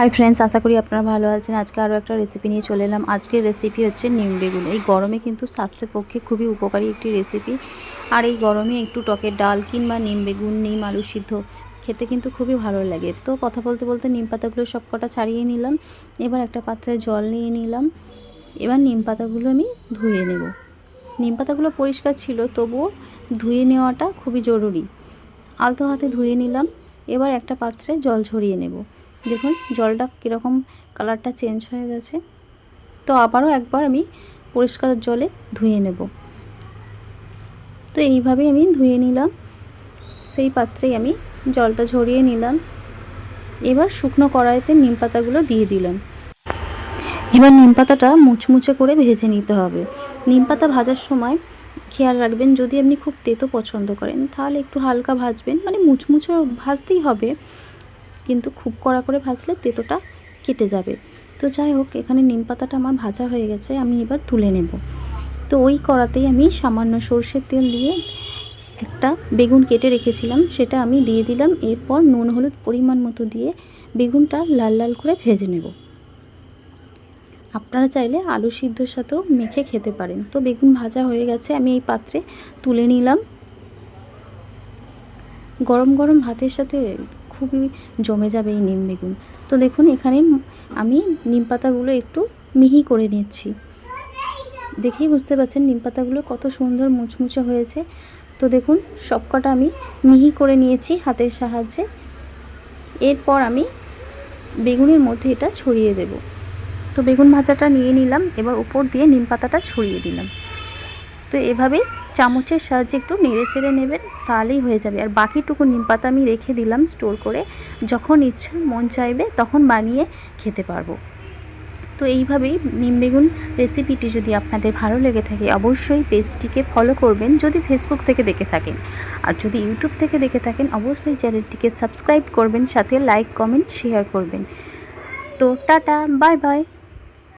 Hi friends আশা করি আপনারা ভালো আছেন। আজকে আরও একটা রেসিপি নিয়ে চলে এলাম। আজকের রেসিপি হচ্ছে নিম বেগুন। এই গরমে কিন্তু স্বাস্থ্যের পক্ষে খুবই উপকারী একটি রেসিপি আর এই গরমে একটু টকের ডাল কিংবা নিম বেগুন, নিম আলু সিদ্ধ খেতে কিন্তু খুবই ভালো লাগে। তো কথা বলতে বলতে নিম পাতাগুলো সব কটা ছাড়িয়ে নিলাম। এবার একটা পাত্রে জল নিয়ে নিলাম। এবার নিম পাতাগুলো আমি ধুয়ে নেব। নিম পাতাগুলো পরিষ্কার ছিল, তবুও ধুয়ে নেওয়াটা খুবই জরুরি। আলতো হাতে ধুয়ে নিলাম। এবার একটা পাত্রে জল ঝরিয়ে নেব। দেখুন, জলটা কীরকম কালারটা চেঞ্জ হয়ে গেছে। তো আবারও একবার আমি পরিষ্কার জলে ধুয়ে নেব। তো এইভাবেই আমি ধুয়ে নিলাম। সেই পাত্রেই আমি জলটা ঝরিয়ে নিলাম। এবার শুকনো কড়াইতে নিম পাতাগুলো দিয়ে দিলাম। এবার নিম পাতাটা মুচমুচে করে ভেজে নিতে হবে। নিম পাতা ভাজার সময় খেয়াল রাখবেন, যদি আপনি খুব তেতো পছন্দ করেন, তাহলে একটু হালকা ভাজবেন। মানে মুচমুচে ভাজতেই হবে। কিন্তু খুব কড়া করে ভাজলে তেতোটা কেটে যাবে। তো যাই হোক, এখানে নিম পাতাটা আমার ভাজা হয়ে গেছে, আমি এবার তুলে নেব। তো ওই কড়াতেই আমি সামান্য সর্ষের তেল দিয়ে একটা বেগুন কেটে রেখেছিলাম, সেটা আমি দিয়ে দিলাম। এরপর নুন হলুদ পরিমাণ মতো দিয়ে বেগুনটা লাল লাল করে ভেজে নেব। আপনারা চাইলে আলু সিদ্ধর সাথেও মেখে খেতে পারেন। তো বেগুন ভাজা হয়ে গেছে, আমি এই পাত্রে তুলে নিলাম। গরম গরম ভাতের সাথে খুবই জমে যাবে এই নিম বেগুন। তো দেখুন, এখানে আমি নিম পাতাগুলো একটু মিহি করে নিচ্ছি। দেখেই বুঝতে পারছেন নিম পাতাগুলো কত সুন্দর মুচমুচে হয়েছে। তো দেখুন, সবকটা আমি মিহি করে নিয়েছি হাতের সাহায্যে। এরপর আমি বেগুনের মধ্যে এটা ছড়িয়ে দেব। তো বেগুন ভাজাটা নিয়ে নিলাম, এবার উপর দিয়ে নিম পাতাটা ছড়িয়ে দিলাম। তো এভাবেই চামচের সাহায্যে একটু নেড়ে চেড়ে নেবেন, তাহলেই হয়ে যাবে। আর বাকিটুকু নিম পাতা আমি রেখে দিলাম স্টোর করে। যখন ইচ্ছা মন চাইবে তখন বানিয়ে খেতে পারব। তো এইভাবেই নিম বেগুন রেসিপিটি যদি আপনাদের ভালো লেগে থাকে, অবশ্যই পেজটিকে ফলো করবেন, যদি ফেসবুক থেকে দেখে থাকেন। আর যদি ইউটিউব থেকে দেখে থাকেন, অবশ্যই চ্যানেলটিকে সাবস্ক্রাইব করবেন, সাথে লাইক কমেন্ট শেয়ার করবেন। তো টাটা বাই বাই